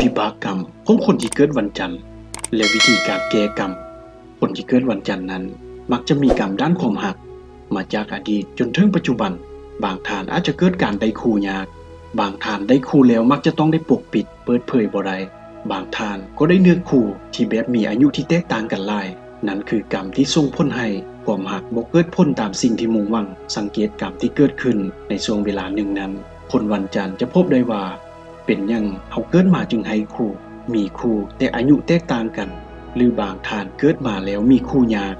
วิบากกรรมของคนที่เกิดวันจันทร์ และวิธีการแก้กรรม คนที่เกิดวันจันทร์นั้น มักจะมีกรรมด้านความหัก มาจากอดีตจนถึงปัจจุบัน บางทานอาจจะเกิดการได้คู่ยาก บางทานได้คู่แล้วมักจะต้องได้ปกปิด เปิดเผยบ่ได้บางทานก็ได้เนื้อคู่ที่แบบมีอายุที่แตกต่างกันหลาย นั่นคือกรรมที่ส่งผลให้ความหักบ่เกิดพ้นตามสิ่งที่มุ่งหวัง สังเกตกรรมที่เกิดขึ้นในช่วงเวลาหนึ่งนั้น คนวันจันทร์จะพบได้ว่า เป็นยังเขาเกิดมาจึงให้คู่มีคู่แต่อายุแตกต่างกัน หรือบางทานเกิดมาแล้วมีคู่ยาก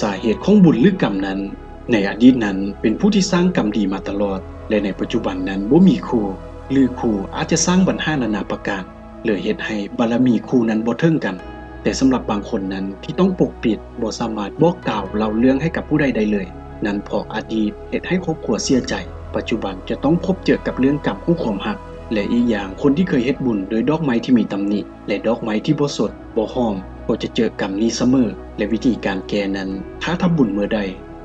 สาเหตุของบุญหรือกรรมนั้น ในอดีตนั้นเป็นผู้ที่สร้างกรรมดีมาตลอด และในปัจจุบันนั้นบ่มีคู่หรือคู่อาจจะสร้างบัญหานานาประการเลยเหตุให้บารมีคู่นั้นบ่เทิงกัน แต่สำหรับบางคนนั้นที่ต้องปกปิดบ่สามารถบอกกล่าวเล่าเรื่องให้กับผู้ใดได้เลย นั่นเพราะอดีตเหตุให้ครอบครัวเสียใจ ปัจจุบันจะต้องพบเจอกับเรื่องกรรมคู่ความหัก และอีกอย่างคนที่เคยเฮ็ดบุญโดยดอกไม้ที่มีตำหนิ และดอกไม้ที่บ่สดบ่หอมก็จะเจอกรรมนี้เสมอ และวิธีการแก้นั้น ถ้าทำบุญเมื่อใด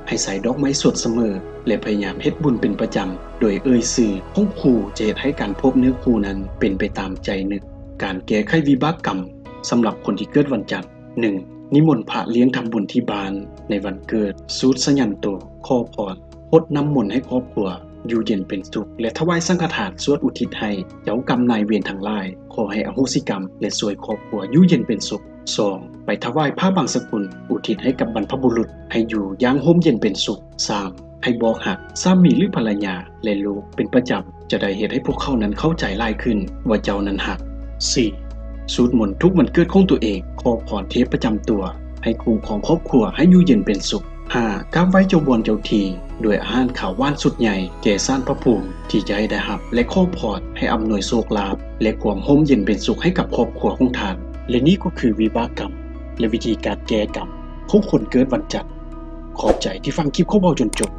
ให้ใส่ดอกไม้สดเสมอ และพยายามเฮ็ดบุญเป็นประจำ โดยเอ่ยสื่อของครูจะเฮ็ดให้การพบเนื้อคู่นั้นเป็นไปตามใจนึก การแก้ไขวิบากกรรมสำหรับคนที่เกิดวันจันทร์ 1. นิมนต์พระเลี้ยงทำบุญที่บ้าน ในวันเกิดสูตรสยันโตขอพรพดน้ำมนต์ให้ครอบครัว อยู่เย็นเป็นสุข และถวายสังฆทานสวดอุทิศให้เจ้ากรรมนายเวรทั้งหลาย ขอให้อโหสิกรรม และสวยครอบครัวอยู่เย็นเป็นสุข 2. ไปถวายผ้าบางสกุล อุทิศให้กับบรรพบุรุษ ให้อยู่ย่างห่มเย็นเป็นสุข 3. ให้บอกหักสามีหรือภรรยาและลูกเป็นประจำจะได้เหตุให้พวกเขานั้นเข้าใจลายขึ้น ว่าเจ้านั้นหัก 4. สูตรมนต์ทุกวันเกิดของตัวเองขอพรเทพประจำตัว ให้คุ้มของครอบครัวให้อยู่เย็นเป็นสุข 5. ก้าวไว้เจ้าบวนเจ้าทีด้วยอาหารข่าวว่านสุดใหญ่แก่ซ่านพระภูมิที่จะให้ได้หับ และขอพรให้อำนวยโชคลาภและความห่มเย็นเป็นสุขให้กับครอบครัวของท่าน และนี่ก็คือวิบากกรรม และวิธีการแก้กรรมของคนเกิดวันจันทร์ขอบใจที่ฟังคลิปของเราจนจบ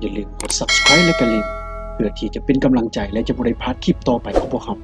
อย่าลืมกด subscribe และกระลิ่งเพื่อที่จะเป็นกำลังใจและจะบริพลาดคลิปต่อไปของพวกเรา